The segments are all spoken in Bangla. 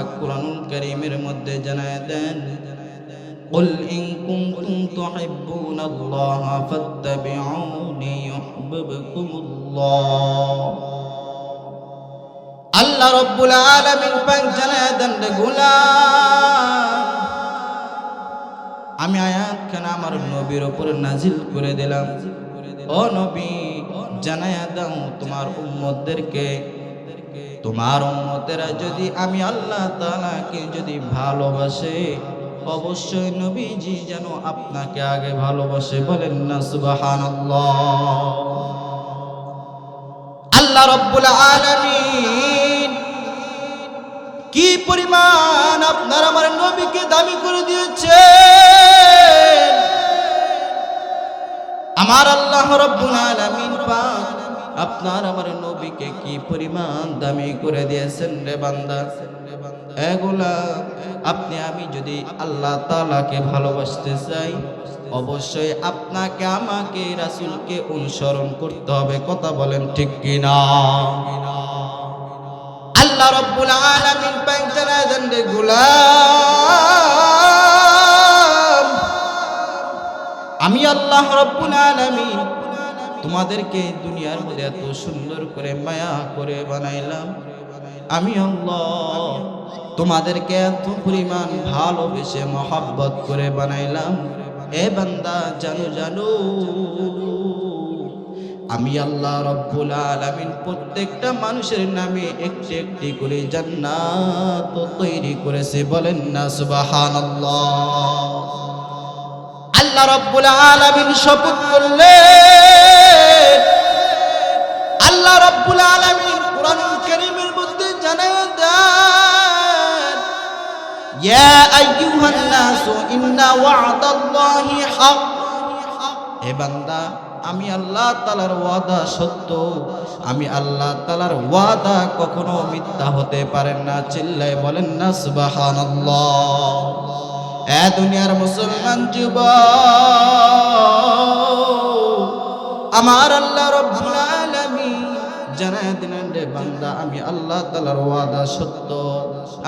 পাক কোরআনুল কারীমের মধ্যে জানায় দেন قل إن كنتم تحبون الله فاتبعوني يحببكم الله আল্লাহ রব্বুল আলামিন পাক জানায় দেন রে গোলাম আমি আয়াতখানা আমার নবীর উপরে নাজিল করে দিলাম ও নবী জানায়া দাও তোমার উম্মতদেরকে তোমার উম্মতেরা যদি আমি আল্লাহ তাআলাকে যদি ভালোবাসে, অবশ্যই নবীজি যেন আপনাকে আগে ভালোবাসে বলেন না, সুবহানাল্লাহ। আল্লাহ রব্বুল আলামিন কি পরিমাণ আপনার আমার নবীকে দামি করে দিয়েছে আমার আল্লাহ রব্বুল আলামিন পাক আপনার আমার নবীকে কি পরিমাণ দামি করে দিয়েছেন রে বান্দা? এগুলা আপনি আমি যদি আল্লাহ তাআলাকে ভালোবাসতে চাই, অবশ্যই আপনাকে, আমাকে, রাসূলকে অনুসরণ করতে হবে। কথা বলেন ঠিক কিনা? আল্লাহ রব্বুল আলামিন পাক জানায় দেন রে গোলাম, আমি আল্লাহ রব্বুল আলামিন তোমাদেরকে দুনিয়ার মধ্যে এত সুন্দর করে মায়া করে বানাইলাম। আমি তোমাদেরকে এত পরিমাণ ভালোবেসে মহাব্বত করে বানাইলাম। এ বান্দা, জানো জানো, আমি আল্লাহ রব্বুল আলামিন প্রত্যেকটা মানুষের নামে একটি একটি করে জান্নাত তৈরি করেছে। বলেন না, সুবহানাল্লাহ। আল্লাহ রব্বুল আলামিন শপথ করলেন আল্লাহ রব্বুল আলামিন কোরআনুল কারীমের মধ্যে জানায় দেন, ইয়া আইয়ুহান নাসু ইন্না ওয়া'দাল্লাহি হক হে বান্দা, আমি আল্লাহ তালার ওয়াদা সত্য। আমি আল্লাহ তালার ওয়াদা কখনো মিথ্যা হতে পারেন না। চিল্লায় বলেন না, সুবহানাল্লাহ। এ দুনিয়ার মুসলমান যুব আমার আল্লাহ আমি আল্লাহ তালার ওয়াদা সত্য।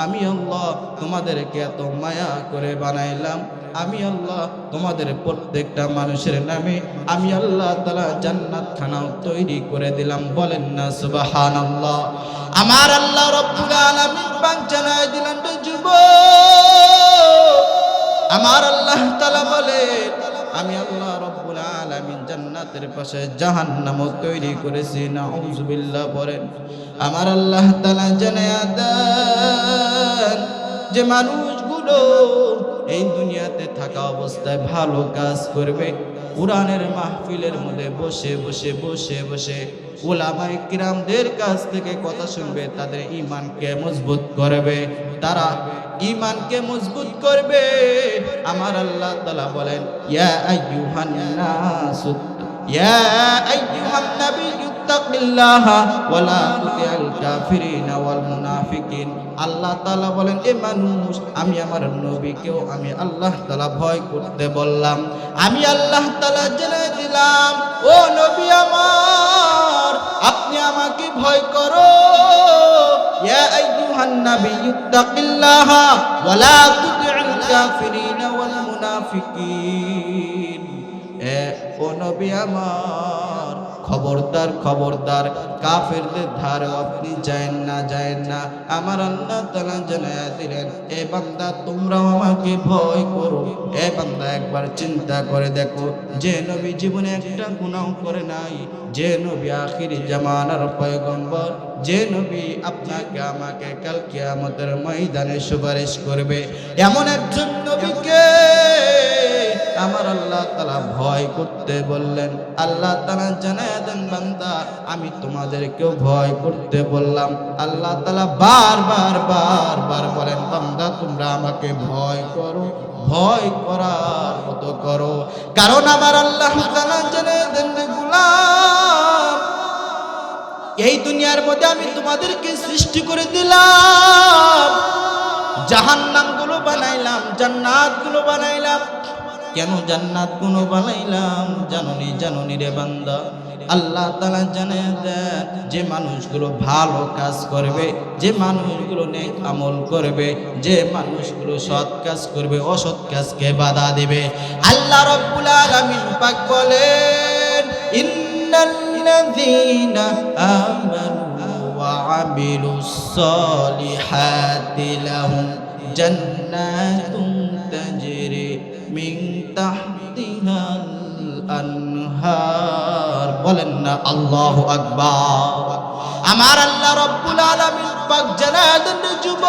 আমি আল্লাহ তোমাদেরকে এত মায়া করে বানাইলাম। আমি আল্লাহ তোমাদের প্রত্যেকটা মানুষের নামে আমি আল্লাহ তালা জান্নাত খানাও তৈরি করে দিলাম। বলেন না সুবাহান আল্লাহ আমার আল্লাহ রব্বুল পাক জানায় দিলেন রে যুবক, আমার আল্লাহ তালা বলে আমি আল্লাহ রব্বুল আলামিন জান্নাতের পাশে জাহান্নাম তৈরি করেছি, নাউজুবিল্লাহ বলেন আমার আল্লাহ তাআলা জানায়া দেন যে মানুষগুলো এই দুনিয়াতে থাকা অবস্থায় ভালো কাজ করবে। কোরআনের মাহফিলের মধ্যে বসে বসে বসে বসে ওলামাই কিরামদের কাছ থেকে কথা শুনবে, তাদের ইমানকে মজবুত করবে, তারা ইমানকে মজবুত করবে। আমার আল্লাহ তালা বলেন, ইয়া আইয়ুহান নাস, ইয়া আইয়ুহান নাবিয়্যু আল্লাহ তাআলা বলেন, এ মানুষ, আমি আমার নবীকেও আমি আল্লাহ তাআলা ভয় করতে বললাম। আমি আল্লাহ তাআলা জেনে দিলাম, ও নবী আমার, আপনি আমাকে ভয় করো। ইয়া আইয়ুহান নাবিয়্যু তাকিল্লাহা ওয়ালা তুতিআল কাফিরিনা ওয়াল মুনাফিকিন। এ, ও নবী আমার খবরদার খবরদার। কাফেরদের ধারে আপনি যায়েন না যায়েন না। আমার আল্লাহ তালা জানায়া দিলেন, এ বান্দা, তোমরাও আমাকে ভয় করো। এ বান্দা, একবার চিন্তা করে দেখো যে নবী জীবনে একটা গুনাহ করে নাই। যে নবী আখিরি জামানার পয়গম্বর। যে নবী আপনাকে, আমাকে কাল কিয়ামতের ময়দানে সুপারিশ করবে। এমন একজন নবীকে আমার আল্লাহ তালা ভয় করতে বললেন, আল্লাহ তালা জানায় দেন বান্দা, আমি তোমাদেরকেও ভয় করতে বললাম। আল্লাহ তালা বারবার বারবার বলেন, বান্দা, তোমরা আমাকে ভয় করো, ভয় করার মতো করো। কারণ আমার আল্লাহ তালা জানায় দেন এই দুনিয়ার মধ্যে আমি তোমাদেরকে সৃষ্টি করে দিলাম। জাহান্নামগুলো বানাইলাম জান্নাতগুলো বানাইলাম। কেন জান্নাত কোনো বানাইলাম? জাননি জাননি রে বান্দা। আল্লাহ তালা জানে দেন, যে মানুষগুলো ভালো কাজ করবে, যে মানুষগুলো নেক আমল করবে, যে মানুষগুলো সৎ কাজ করবে, অসৎ কাজকে বাধা দিবে। আল্লাহ রব্বুল আলামিন পাক বলেন, ইন্নাল্লাযীনা আমানু ওয়া আমিলুস সালিহাতি লাহুম জান্নাতুন তাজরি মিন বলেন না, আল্লাহু আকবার। আমার আল্লাহ রব্বুল আলামিন পাক জানায় যুব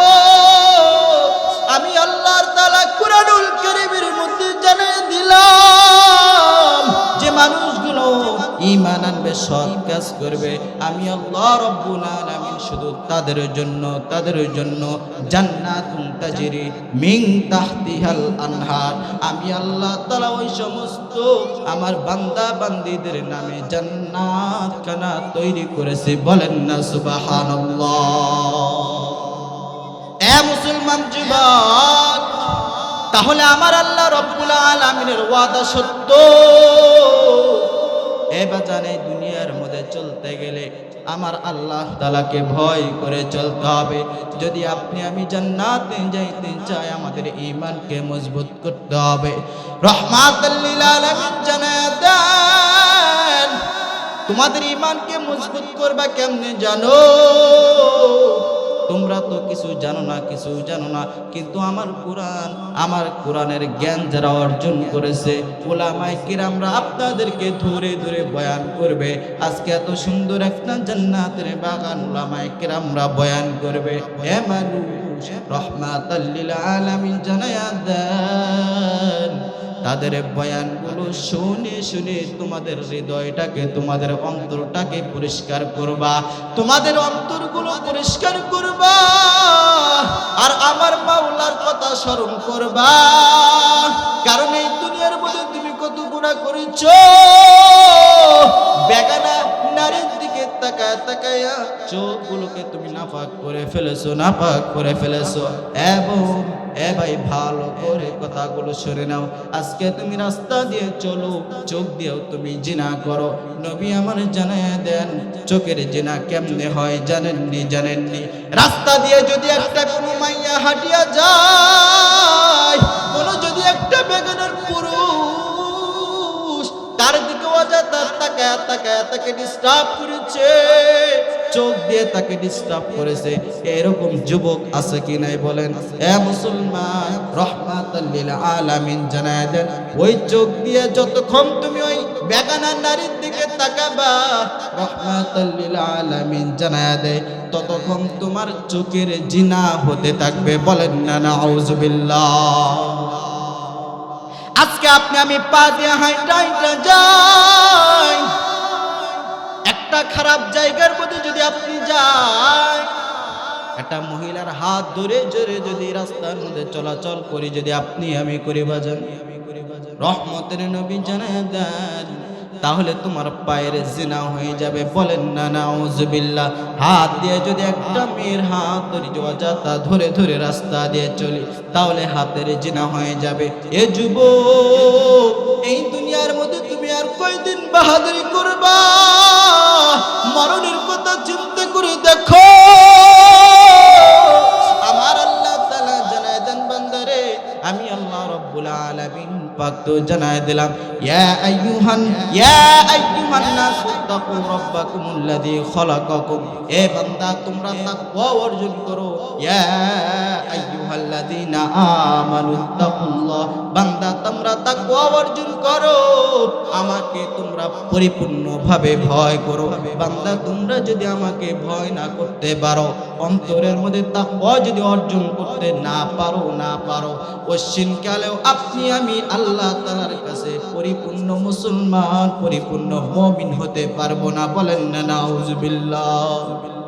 আমি আল্লাহর তালা কুরআনুল কারীমের মধ্যে জানিয়ে দিলাম। সৎ কাজ করবে। আমি আল্লাহ রব্বুল আলামিন শুধু তাদের জন্য তাদের জন্য জান্নাতুন তাজরি মিন তাহতিহাল আনহার। আমি আল্লাহ তাআলা ওই সমস্ত আমার বান্দা বান্দীদের নামে জান্নাত খানা তৈরি করেছে। বলেন না, সুবহানাল্লাহ। এ মুসলমান যুবক, তাহলে আমার আল্লাহ রব্বুল আলামিনের ওয়াদা সত্য? এ বাজান দুনিয়ার মধ্যে চলতে গেলে আমার আল্লাহ তালাকে ভয় করে চলতে হবে। যদি আপনি আমি জান্নাতে যাইতে চাই, আমাদের ইমানকে মজবুত করতে হবে। রহমাতুল্লিল তোমাদের ইমানকে মজবুত করবা কেমনে জানো? তোমরা তো কিছু জানো না, কিছু জানো না, কিন্তু আমার কোরআন, আমার কোরআনের জ্ঞান যারা অর্জন করেছে ওলামাই কিরামরা আপনাদেরকে ধরে ধরে বয়ান করবে। আজকে এত সুন্দর একটা জান্নাতের বাগান ওলামায় কিরামরা বয়ান করবে। হে মানুষ রহমাতাল্লিল আলামিন জানায়া দেন তাদের বয়ানগুলো শুনে শুনে তোমাদের হৃদয়টাকে, তোমাদের অন্তরটাকে পরিষ্কার করবা। তোমাদের অন্তরগুলো পরিষ্কার করবা আর আমার মাওলার কথা স্মরণ করবা। কারণ এই দুনিয়ার মধ্যে তুমি কত গুণা করেছ? চোখগুলোকে তুমি নাপাক করে ফেলেছো, নাপাক করে ফেলেছো। এবং এ ভাই, ভালো করে কথাগুলো শুনে নাও। আজকে তুমি রাস্তা দিয়ে চলো, চোখ দিয়েও তুমি জিনা করো। নবী আমার জানায় দেন, চোখের জিনা কেমনে হয় জানেননি জানেননি। রাস্তা দিয়ে যদি একটা কোনো মাইয়া হাঁটিয়া যায়, কোনো যদি একটা বেগানের পুরুষ, তার দিকে অযথা এরকম যুবক আছে কি নাই বলেন? এ মুসলমান আলামিন জানায় দেন, ওই চোখ দিয়ে যতক্ষণ তুমি ওই বেগানা নারীর দিকে তাকাবা রহমাতাল্লিল আলামিন জানায় দেয়, ততক্ষণ তোমার চোখের জিনা হতে থাকবে। বলেন না, নাউজুবিল্লাহ। আজকে আপনি, আমি পা দিয়ে হাইটা হাইটা যাই। একটা খারাপ জায়গার মধ্যে যদি আপনি যান একটা মহিলার হাত ধরে জোরে যদি রাস্তার মধ্যে চলাচল করি, যদি আপনি, আমি করি বাজান। রহমতের নবী জানায় দেন তাহলে তোমার পায়ের জিনা হয়ে যাবে। বলেন না, নাউজুবিল্লাহ। হাত দিয়ে যদি একটা মেয়ের হাত ধরি যাতা ধরে ধরে রাস্তা দিয়ে চলি, তাহলে হাতের জিনা হয়ে যাবে। এ যুব এই দুনিয়ার মধ্যে তুমি আর কয়দিন বাহাদুরি করবা? মরণের কথা চিন্তা করে দেখো। পাক তো জানায় দিলাম। ইয়া আইয়ুহান ইয়া আমাকে তোমরা পরিপূর্ণভাবে ভয় করো। বান্দা, তোমরা যদি আমাকে ভয় না করতে পারো, অন্তরের মধ্যে তাকওয়া যদি অর্জন করতে না পারো না পারো কালেও আপনি আমি আল্লাহ তাআলার কাছে পরিপূর্ণ মুসলমান, পরিপূর্ণ মুমিন হতে পারব না। বলেন না নাউজুবিল্লাহ।